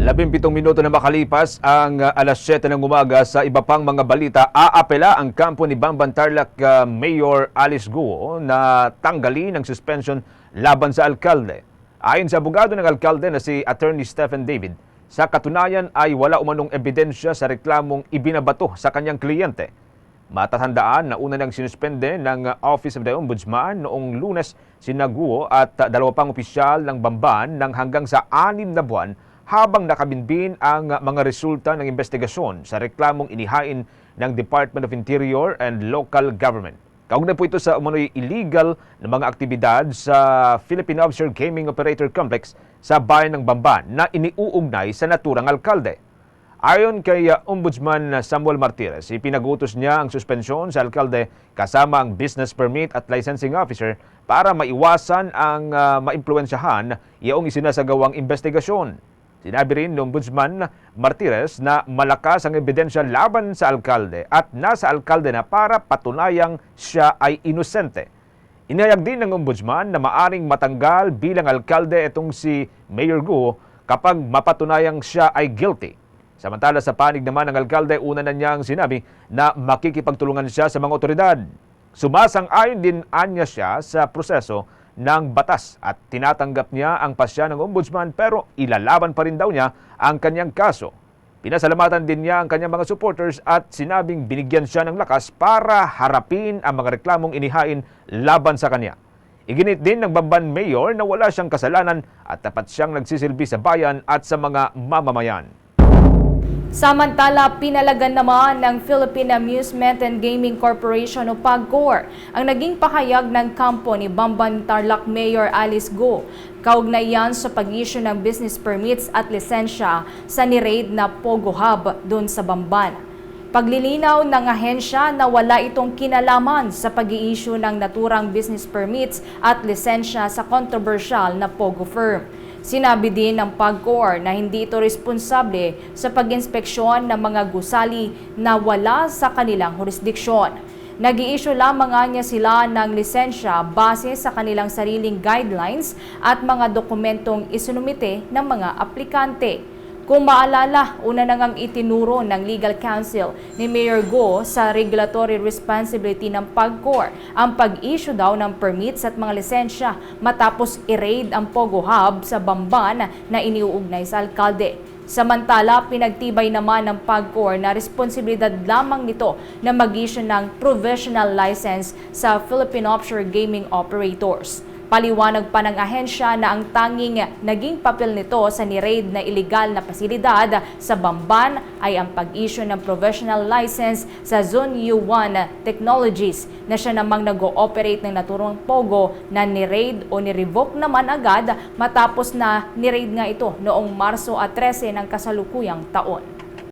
Labimpitong minuto na makalipas ang uh, alas 7 ng umaga sa iba pang mga balita, aapela ang kampo ni Bamban Tarlac uh, Mayor Alice Guo na tanggalin ang suspension laban sa alkalde. Ayon sa abogado ng alkalde na si Attorney Stephen David, sa katunayan ay wala umanong ebidensya sa reklamong ibinabato sa kanyang kliyente. Matatandaan na una nang sinuspende ng Office of the Ombudsman noong lunes si Naguo at dalawa pang opisyal ng Bamban ng hanggang sa anim na buwan habang nakabinbin ang mga resulta ng investigasyon sa reklamong inihain ng Department of Interior and Local Government. Kaugnay po ito sa umano'y illegal na mga aktibidad sa Philippine Offshore Gaming Operator Complex sa bayan ng Bamban na iniuugnay sa naturang alkalde. Ayon kay uh, Ombudsman Samuel Martirez, ipinagutos niya ang suspensyon sa alkalde kasama ang business permit at licensing officer para maiwasan ang uh, maimpluwensyahan iyong isinasagawang investigasyon. Sinabi rin ng Ombudsman Martirez na malakas ang ebidensya laban sa alkalde at nasa alkalde na para patunayang siya ay inosente. Inayag din ng Ombudsman na maaring matanggal bilang alkalde itong si Mayor Guo kapag mapatunayang siya ay guilty. Samantala sa panig naman ng alkalde, una na niyang sinabi na makikipagtulungan siya sa mga otoridad. Sumasang-ayon din anya siya sa proseso ng batas at tinatanggap niya ang pasya ng ombudsman pero ilalaban pa rin daw niya ang kanyang kaso. Pinasalamatan din niya ang kanyang mga supporters at sinabing binigyan siya ng lakas para harapin ang mga reklamong inihain laban sa kanya. Iginit din ng Bamban Mayor na wala siyang kasalanan at tapat siyang nagsisilbi sa bayan at sa mga mamamayan. Samantala, pinalagan naman ng Philippine Amusement and Gaming Corporation o PAGCOR ang naging pahayag ng kampo ni Bamban Tarlac Mayor Alice Go kaugnayan sa pag-issue ng business permits at lisensya sa ni-raid na Pogo Hub doon sa Bamban. Paglilinaw ng ahensya na wala itong kinalaman sa pag issue ng naturang business permits at lisensya sa controversial na Pogo firm. Sinabi din ng PAGCOR na hindi ito responsable sa pag-inspeksyon ng mga gusali na wala sa kanilang jurisdiksyon. nag issue lamang niya sila ng lisensya base sa kanilang sariling guidelines at mga dokumentong isinumite ng mga aplikante. Kung maalala, una na ngang itinuro ng legal counsel ni Mayor Go sa regulatory responsibility ng PAGCOR ang pag-issue daw ng permits at mga lisensya matapos i-raid ang Pogo Hub sa Bamban na iniuugnay sa alkalde. Samantala, pinagtibay naman ng PAGCOR na responsibilidad lamang nito na mag-issue ng provisional license sa Philippine Offshore Gaming Operators. Paliwanag pa ng ahensya na ang tanging naging papel nito sa ni-raid na illegal na pasilidad sa Bamban ay ang pag-issue ng professional license sa Zone U1 Technologies na siya namang nag-ooperate ng naturang Pogo na ni-raid o ni-revoke naman agad matapos na ni-raid nga ito noong Marso at 13 ng kasalukuyang taon.